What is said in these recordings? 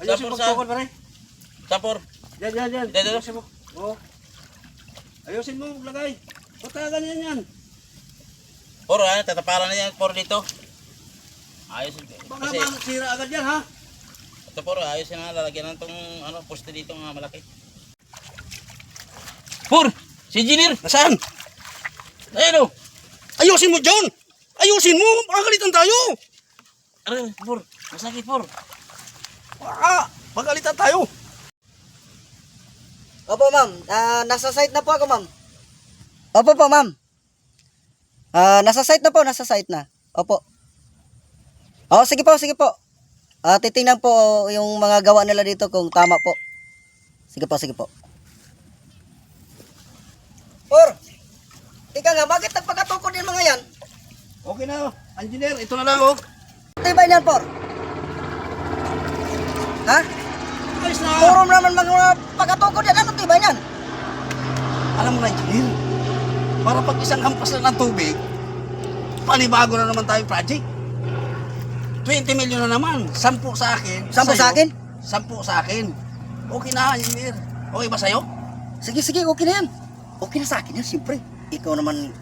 Ayusin Sapor mo sa- tukod pare. Sapor. Yan, yan, yan. Dito, dito. Mo. Oo. Ayusin mo, lagay. Basta ganyan yan. Por, ano, tatapalan na yan, por dito. Ayos. Baka Kasi, masira agad yan ha. ito por, ayos na lalagyan ng tong, ano, poste dito nga malaki. Por, si engineer. Nasaan? Ayun o. Ayusin mo, John! Ayusin mo! Pagalitan tayo! Aray, por, masakit por. Baka, pagalitan tayo. Opo, ma'am. Ah, nasa site na po ako, ma'am. Opo po, ma'am. Ah, nasa site na po, nasa site na. Opo. Oh, sige po, sige po. Ah, titingnan po yung mga gawa nila dito kung tama po. Sige po, sige po. Or, tika nga, bakit nagpakatukod yung mga yan? Okay na, engineer. Ito na lang, oh. Tibay niyan, por. Ha? Ayos na. Puro naman mga pagkatukod yan. Ano tibay niyan? Alam mo na, engineer. Para pag isang hampas lang ng tubig, panibago na naman tayo project. 20 million na naman. 10 sa akin. Sampo sa'yo. sa akin? 10 sa akin. Okay na, engineer. Okay ba sa'yo? Sige, sige, okay na yan. Okay na sa akin yan, siyempre. Ikaw naman,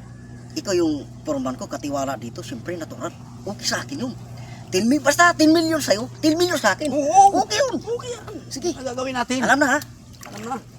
ikaw yung foreman ko, katiwala dito, siyempre, natural. Okay sa akin yun. 10 million, basta 10 million sa'yo, 10 million sa akin. Oo. Okay yun. Yan. Sige, Ang gagawin natin. alam na ha. Alam na.